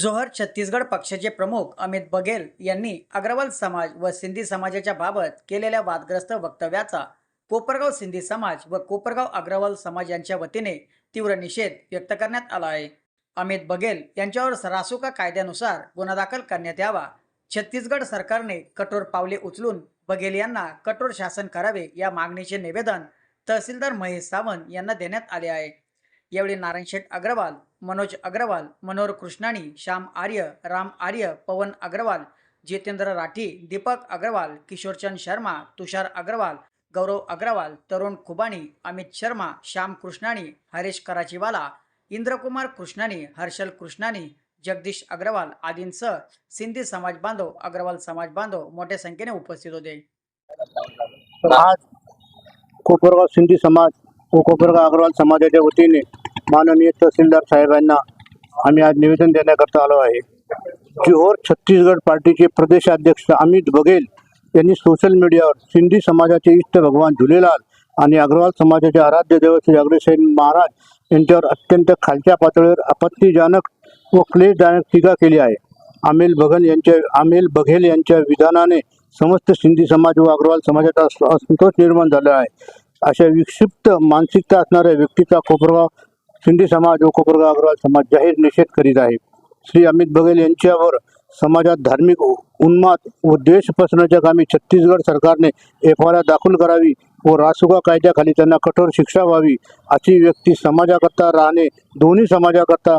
जोहर छत्तीसगड पक्षाचे प्रमुख अमित बघेल यांनी अग्रवाल समाज व सिंधी समाजाच्या बाबत केलेल्या वादग्रस्त वक्तव्याचा कोपरगाव सिंधी समाज व कोपरगाव अग्रवाल समाज यांच्या वतीने तीव्र निषेध व्यक्त करण्यात आला आहे. अमित बघेल यांच्यावर सरासुका कायद्यानुसार गुन्हा दाखल करण्यात यावा. छत्तीसगड सरकारने कठोर पावले उचलून बघेल यांना कठोर शासन करावे या मागणीचे निवेदन तहसीलदार महेश सावंत यांना देण्यात आले आहे. यावेळी नारायण शेठ अग्रवाल मनोज अग्रवाल मनोहर कृष्णाणी श्याम आर्य राम आर्य पवन अग्रवाल जितेंद्र राठी दीपक अग्रवाल किशोरचंद शर्मा तुषार अग्रवाल गौरव अग्रवाल तरुण खुबाणी अमित शर्मा श्याम कृष्णाणी हरेश कराचीवाला इंद्रकुमार कृष्णाणी हर्षल कृष्णाणी जगदीश अग्रवाल आदींसह सिंधी समाज बांधव अग्रवाल समाज बांधव मोठ्या संख्येने उपस्थित होते. आज कोपरगाव सिंधी समाज कोपरगाव अग्रवाल समाजाच्या वतीने माननीय तहसीलदार साहेबांना आम्ही आज निवेदन देण्याकरता आलो आहे. जिहोर छत्तीसगड पार्टीचे प्रदेशाध्यक्ष अमित बघेल यांनी सोशल मीडियावर सिंधी समाजाचे इष्ट भगवान झुलेलाल आणि अग्रवाल समाजाचे आराध्य देव श्री अग्रसेन महाराज यांच्यावर अत्यंत खालच्या पातळीवर आपत्तीजनक व क्लेशदायक टीका केली आहे. अमिल बघल यांच्या अमिल बघेल यांच्या विधानाने समस्त सिंधी समाज व अग्रवाल समाजाचा असंतोष निर्माण झाला आहे. अशा विक्षिप्त मानसिकता असणाऱ्या व्यक्तीचा कोपरगाव सिंधी समाज व कोपरगाव अग्रवाल समाज जाहीर निषेध करीत आहे. श्री अमित बघेल यांच्यावर समाजात धार्मिक उन्माद व द्वेष पसरण्याच्या कामी छत्तीसगड सरकारने एफ आर दाखल करावी व रासुका कायद्याखाली त्यांना कठोर शिक्षा व्हावी अशी व्यक्ती समाजाकरता राहणे दोन्ही समाजाकरता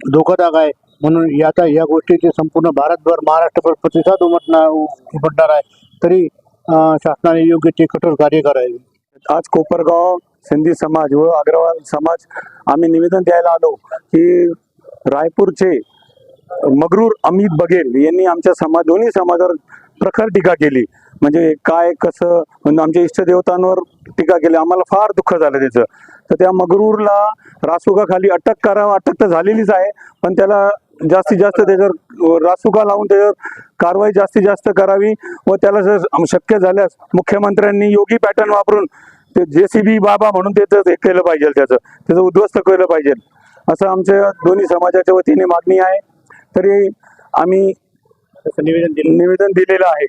धोकादायक आहे. म्हणून याचा या गोष्टीचे संपूर्ण भारतभर महाराष्ट्रभर प्रतिसाद उमटणार उमटणार आहे. तरी शासनाने योग्य ते कठोर कार्य करावे. आज कोपरगाव सिंधी समाज व अग्रवाल समाज आम्ही निवेदन द्यायला आलो की रायपूरचे मगरूर अमित बघेल यांनी आमच्या समाज दोन्ही समाजावर प्रखर टीका केली. म्हणजे काय कसं म्हणजे आमच्या इष्टदेवतांवर टीका केली. आम्हाला फार दुःख झालं त्याचं. तर त्या मगरूरला रासुगाखाली अटक करावं अटक तर झालेलीच आहे पण त्याला जास्तीत जास्त त्याच्यावर रासुका लावून त्याच्यावर कारवाई जास्तीत जास्त करावी व त्याला जर शक्य झाल्यास मुख्यमंत्र्यांनी योगी पॅटर्न वापरून ते जे सी बी बाबा म्हणून त्याचं हे केलं पाहिजे त्याचं त्याचं उद्ध्वस्त केलं पाहिजे. असं आमच्या दोन्ही समाजाच्या वतीने मागणी आहे. तरी आम्ही तसं निवेदन दिलं. निवेदन दिलेलं आहे.